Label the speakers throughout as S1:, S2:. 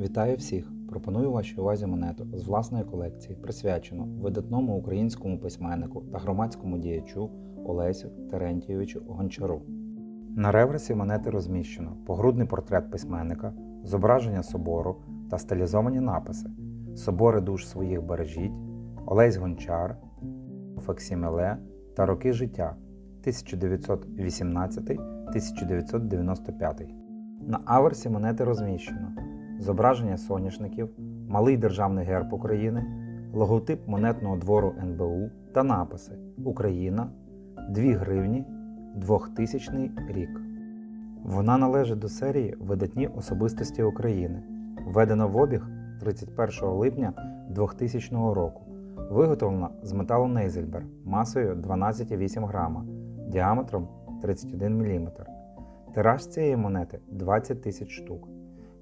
S1: Вітаю всіх! Пропоную вашій увазі монету з власної колекції, присвячену видатному українському письменнику та громадському діячу Олесю Терентійовичу Гончару. На реверсі монети розміщено погрудний портрет письменника, зображення собору та стилізовані написи: Собори душ своїх бережіть, Олесь Гончар, Факсімеле та Роки життя 1918-1995. На аверсі монети розміщено зображення соняшників, малий державний герб України, логотип монетного двору НБУ та написи Україна 2 гривні 2000 рік. Вона належить до серії Видатні особистості України, введена в обіг 31 липня 2000 року. Виготовлена з металу Нейзельбер масою 12,8 грама, діаметром 31 мм. Тираж цієї монети 20 тисяч штук.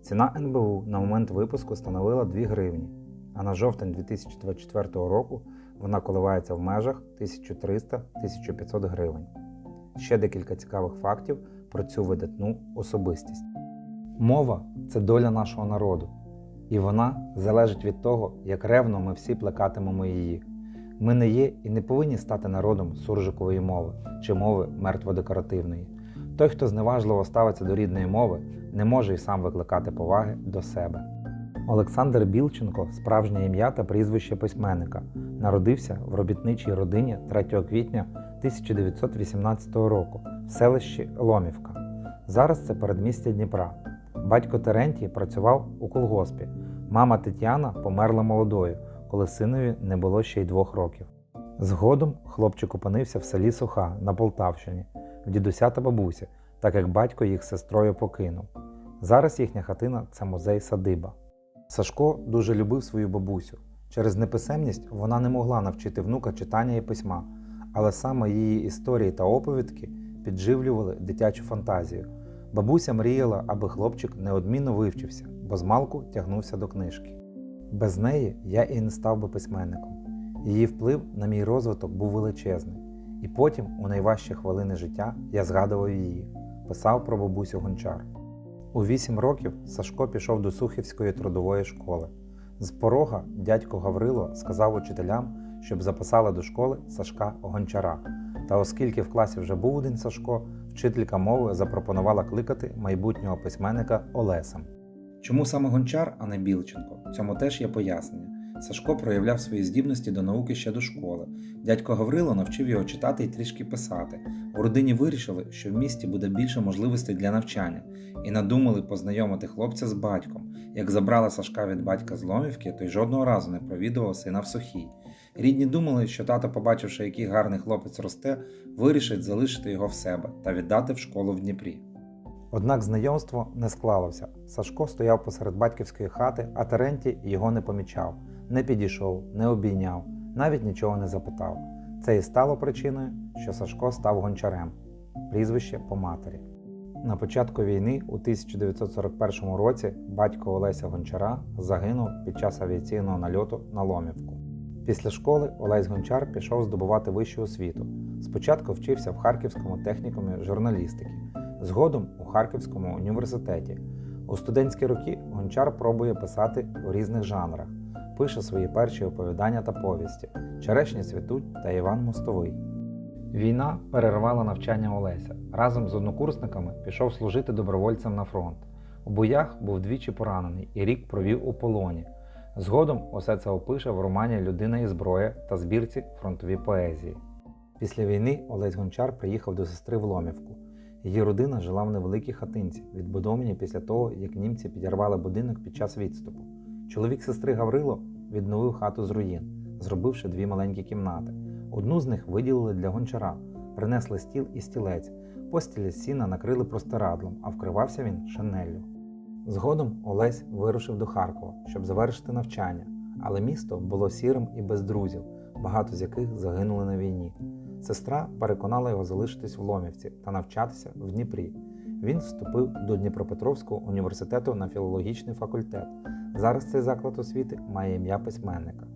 S1: Ціна НБУ на момент випуску становила 2 гривні, а на жовтень 2024 року вона коливається в межах 1300-1500 гривень. Ще декілька цікавих фактів про цю видатну особистість. Мова це доля нашого народу, і вона залежить від того, як ревно ми всі плекатимемо її. Ми не є і не повинні стати народом суржикової мови чи мови мертводекоративної. Той, хто зневажливо ставиться до рідної мови, не може й сам викликати поваги до себе. Олександр Білченко справжнє ім'я та прізвище письменника. Народився в робітничій родині 3 квітня 1918 року в селищі Ломівка. Зараз це передмістя Дніпра. Батько Терентій працював у колгоспі. Мама Тетяна померла молодою, коли синові не було ще й двох років. Згодом хлопчик опинився в селі Суха на Полтавщині в дідуся та бабусі, так як батько їх сестрою покинув. Зараз їхня хатина це музей садиба. Сашко дуже любив свою бабусю. Через неписемність вона не могла навчити внука читання і письма, але саме її історії та оповідки підживлювали дитячу фантазію. Бабуся мріяла, аби хлопчик неодмінно вивчився, бо змалку тягнувся до книжки. Без неї я і не став би письменником. Її вплив на мій розвиток був величезний. І потім, у найважчі хвилини життя, я згадував її, писав про бабусю Гончар. У вісім років Сашко пішов до Сухівської трудової школи. З порога дядько Гаврило сказав учителям, щоб записали до школи Сашка Гончара. Та оскільки в класі вже був один Сашко, вчителька мови запропонувала кликати майбутнього письменника Олесем. Чому саме Гончар, а не Білченко? Цьому теж є пояснення. Сашко проявляв свої здібності до науки ще до школи. Дядько Гаврило навчив його читати і трішки писати. У родині вирішили, що в місті буде більше можливостей для навчання, і надумали познайомити хлопця з батьком. Як забрали Сашка від батька з Ломівки, той жодного разу не провідував сина в сухій. Рідні думали, що тато, побачивши, який гарний хлопець росте, вирішить залишити його в себе та віддати в школу в Дніпрі. Однак знайомство не склалося. Сашко стояв посеред батьківської хати, а Терентій його не помічав, не підійшов, не обійняв, навіть нічого не запитав. Це і стало причиною, що Сашко став гончарем, прізвище по матері. На початку війни у 1941 році батько Олеся Гончара загинув під час авіаційного нальоту на Ломівку. Після школи Олесь Гончар пішов здобувати вищу освіту. Спочатку вчився в Харківському технікумі журналістики, згодом у Харківському університеті. У студентські роки Гончар пробує писати у різних жанрах, пише свої перші оповідання та повісті Черешні цвітуть та Іван Мостовий. Війна перервала навчання Олеся. Разом з однокурсниками пішов служити добровольцем на фронт. У боях був двічі поранений і рік провів у полоні. Згодом усе це опише в романі Людина і зброя та збірці фронтові поезії. Після війни Олесь Гончар приїхав до сестри в Ломівку. Її родина жила в невеликій хатинці, відбудованій після того, як німці підірвали будинок під час відступу. Чоловік сестри Гаврило відновив хату з руїн, зробивши дві маленькі кімнати. Одну з них виділили для гончара, принесли стіл і стілець, постілі сіна накрили простирадлом, а вкривався він шинеллю. Згодом Олесь вирушив до Харкова, щоб завершити навчання, але місто було сірим і без друзів, багато з яких загинули на війні. Сестра переконала його залишитись в Ломівці та навчатися в Дніпрі. Він вступив до Дніпропетровського університету на філологічний факультет. Зараз цей заклад освіти має ім'я письменника.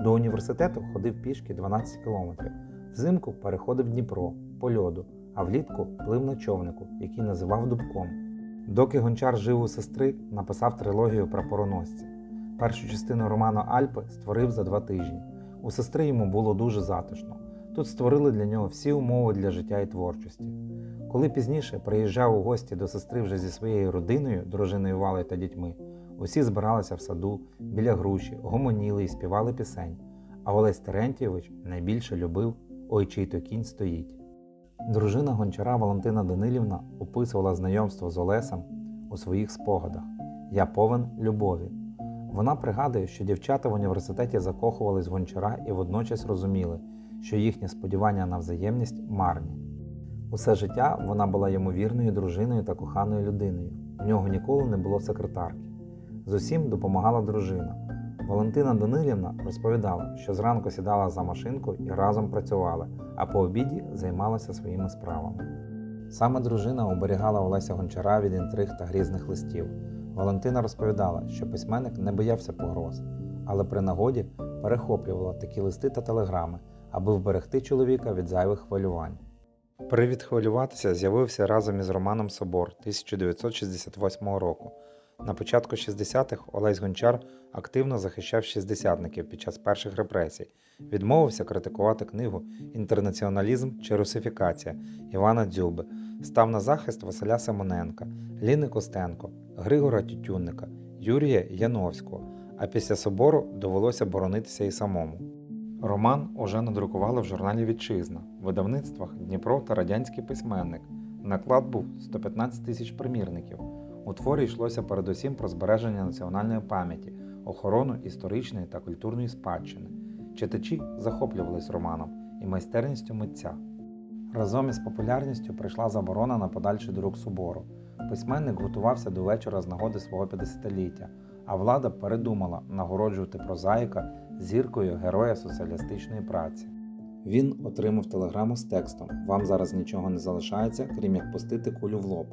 S1: До університету ходив пішки 12 кілометрів. Взимку переходив Дніпро по льоду, а влітку плив на човнику, який називав Дубком. Доки гончар жив у сестри, написав трилогію прапороносці. Першу частину роману Альпи створив за два тижні. У сестри йому було дуже затишно. Тут створили для нього всі умови для життя і творчості. Коли пізніше приїжджав у гості до сестри вже зі своєю родиною, дружиною Валею та дітьми, усі збиралися в саду, біля груші, гомоніли і співали пісень. А Олесь Терентійович найбільше любив Ой, чий то кінь стоїть. Дружина гончара Валентина Данилівна описувала знайомство з Олесем у своїх спогадах Я повен любові. Вона пригадує, що дівчата в університеті закохувались в гончара і водночас розуміли, що їхні сподівання на взаємність марні. Усе життя вона була йому вірною дружиною та коханою людиною. У нього ніколи не було секретарки. З усім допомагала дружина. Валентина Данилівна розповідала, що зранку сідала за машинку і разом працювали, а по обіді займалася своїми справами. Саме дружина оберігала Олеся Гончара від інтриг та грізних листів. Валентина розповідала, що письменник не боявся погроз, але при нагоді перехоплювала такі листи та телеграми, аби вберегти чоловіка від зайвих хвилювань. Привід хвилюватися з'явився разом із романом Собор 1968 року. На початку 60-х Олесь Гончар активно захищав шістдесятників під час перших репресій, відмовився критикувати книгу Інтернаціоналізм чи русифікація Івана Дзюби, став на захист Василя Симоненка, Ліни Костенко, Григора Тютюнника, Юрія Яновського, а після собору довелося боронитися і самому. Роман уже надрукували в журналі Вітчизна, видавництвах Дніпро та Радянський письменник. Наклад був 115 тисяч примірників. У творі йшлося передусім про збереження національної пам'яті, охорону історичної та культурної спадщини. Читачі захоплювались романом і майстерністю митця. Разом із популярністю прийшла заборона на подальший друк собору. Письменник готувався до вечора з нагоди свого 50-ліття, а влада передумала нагороджувати прозаїка зіркою Героя соціалістичної праці. Він отримав телеграму з текстом Вам зараз нічого не залишається, крім як пустити кулю в лоб.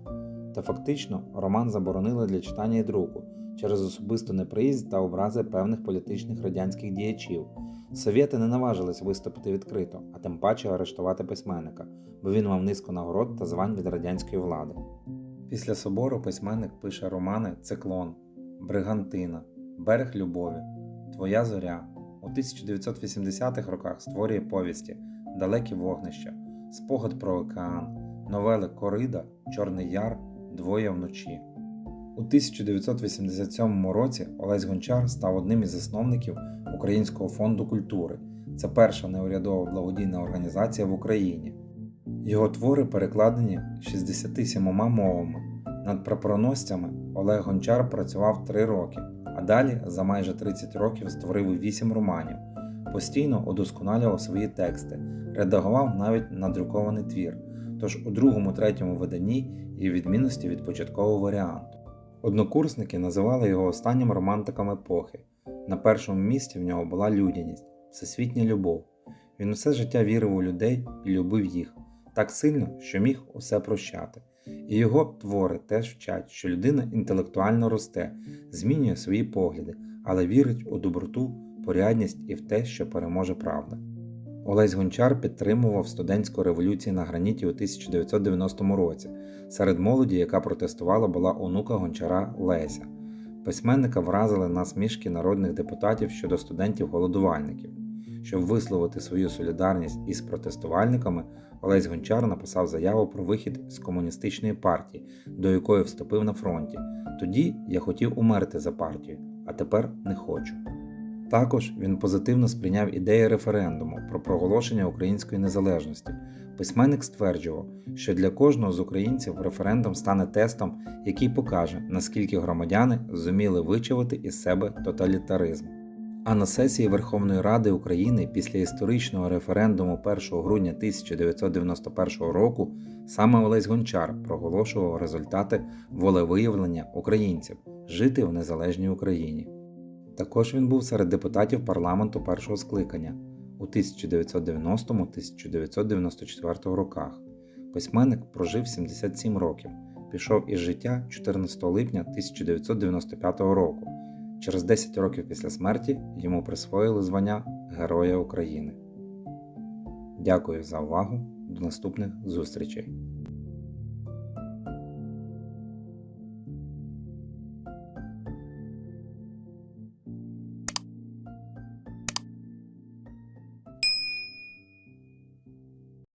S1: Та фактично роман заборонили для читання і друку через особисту неприязнь та образи певних політичних радянських діячів. Совєти не наважились виступити відкрито, а тим паче арештувати письменника, бо він мав низку нагород та звань від радянської влади. Після собору письменник пише романи Циклон, Бригантина, Берег любові, Твоя зоря. У 1980-х роках створює повісті Далекі вогнища, Спогад про океан, новели Корида, Чорний Яр, Двоє вночі. У 1987 році Олесь Гончар став одним із засновників Українського фонду культури. Це перша неурядова благодійна організація в Україні. Його твори перекладені 67 мовами. Над прапороносцями Олег Гончар працював 3 роки, а далі за майже 30 років створив 8 романів. Постійно удосконалював свої тексти, редагував навіть надрукований твір. Тож у другому-третьому виданні є відмінності від початкового варіанту. Однокурсники називали його останнім романтиком епохи. На першому місці в нього була людяність, всесвітня любов. Він усе життя вірив у людей і любив їх так сильно, що міг усе прощати. І його твори теж вчать, що людина інтелектуально росте, змінює свої погляди, але вірить у доброту, порядність і в те, що переможе правда. Олесь Гончар підтримував студентську революцію на граніті у 1990 році. Серед молоді, яка протестувала, була онука гончара Леся. Письменника вразили насмішки народних депутатів щодо студентів-голодувальників. Щоб висловити свою солідарність із протестувальниками, Олесь Гончар написав заяву про вихід з комуністичної партії, до якої вступив на фронті. Тоді я хотів умерти за партію, а тепер не хочу. Також він позитивно сприйняв ідеї референдуму про проголошення української незалежності. Письменник стверджував, що для кожного з українців референдум стане тестом, який покаже, наскільки громадяни зуміли вичавити із себе тоталітаризм. А на сесії Верховної Ради України після історичного референдуму 1 грудня 1991 року саме Олесь Гончар проголошував результати волевиявлення українців жити в незалежній Україні. Також він був серед депутатів парламенту першого скликання у 1990-1994 роках. Письменник прожив 77 років, пішов із життя 14 липня 1995 року. Через 10 років після смерті йому присвоїли звання Героя України. Дякую за увагу! До наступних зустрічей!